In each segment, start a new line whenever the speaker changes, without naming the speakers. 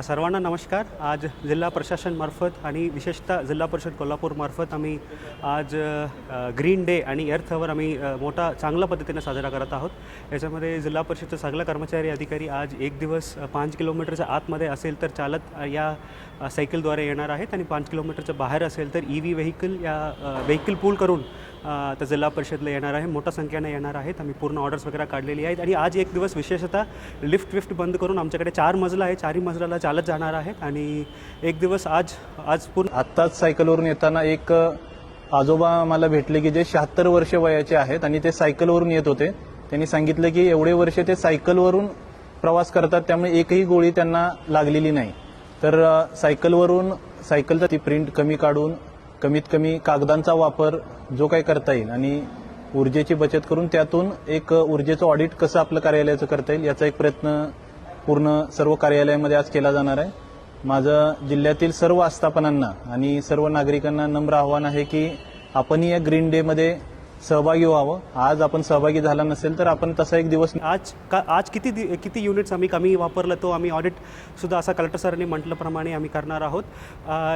सर्वांना नमस्कार. आज जिल्हा प्रशासनमार्फत आणि विशेषतः जिल्हा परिषद कोल्हापूरमार्फत आम्ही आज ग्रीन डे आणि एर्थवर आम्ही मोठा चांगल्या पद्धतीने साजरा करत आहोत. याच्यामध्ये जिल्हा परिषदचे सगळे कर्मचारी अधिकारी आज एक दिवस पाच किलोमीटरच्या आतमध्ये असेल तर चालत या सायकलद्वारे येणार आहेत आणि पाच किलोमीटरच्या बाहेर असेल तर ई व्ही व्हेकल या व्हेकल पूल करून तर जिल्हा परिषदला येणार आहे. मोठ्या संख्येने येणार आहेत. आम्ही पूर्ण ऑर्डर्स वगैरे काढलेली आहेत. आणि आज एक दिवस विशेषतः लिफ्ट विफ्ट बंद करून आमच्याकडे चार मजला आहे. चारही मजलाला चालत जाणार आहेत. आणि एक दिवस आज आज पूर्ण
आत्ताच सायकलवरून येताना एक आजोबा मला भेटले की जे शहात्तर वर्ष वयाचे आहेत आणि ते सायकलवरून येत होते. त्यांनी सांगितलं की एवढे वर्ष ते सायकलवरून प्रवास करतात. त्यामुळे एकही गोळी त्यांना लागलेली नाही. तर सायकलवरून सायकलचा ती प्रिंट कमी काढून कमीत कमी कागदांचा वापर जो काही करता येईल आणि ऊर्जेची बचत करून त्यातून एक ऊर्जेचं ऑडिट कसं आपलं कार्यालयाचं करता येईल याचा एक प्रयत्न पूर्ण सर्व कार्यालयामध्ये आज केला जाणार आहे. माझं जिल्ह्यातील सर्व आस्थापनांना आणि सर्व नागरिकांना नम्र आव्हान आहे की आपणही या ग्रीन डेमध्ये सहभागी व्हावं. आज आपण सहभागी झाला नसेल तर आपण तसा एक दिवस
आज का आज किती दि- किती युनिट्स आम्ही कमी वापरलं तो आम्ही ऑडिट सुद्धा असा कलेक्टर सरांनी म्हटल्याप्रमाणे आम्ही करणार आहोत.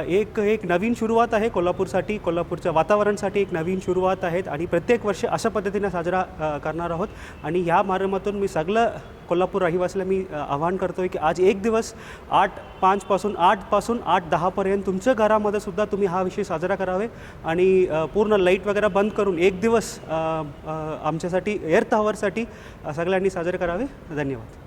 एक एक नवीन सुरुवात आहे कोल्हापूरसाठी कोल्हापूरच्या वातावरणासाठी एक नवीन सुरुवात आहेत आणि प्रत्येक वर्षी अशा पद्धतीने साजरा करणार आहोत. आणि ह्या माध्यमातून मी सगळं कोल्हापूर रहिवासीला मी आव्हान आवाहन करतो आहे की आज एक दिवस आठ पाचपासून आठपासून आठ दहापर्यंत तुमच्या घरामध्ये सुद्धा तुम्ही हा विषय साजरा करावे आणि पूर्ण लाइट वगैरे बंद करून एक दिवस आमच्यासाठी एअर आवरसाठी सगळ्यांनी साजरे करावे. धन्यवाद.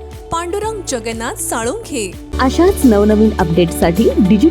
पांडुरंग जगन्नाथ साळुंखे.
अशाच नवनवीन अपडेटसाठी डिजिटल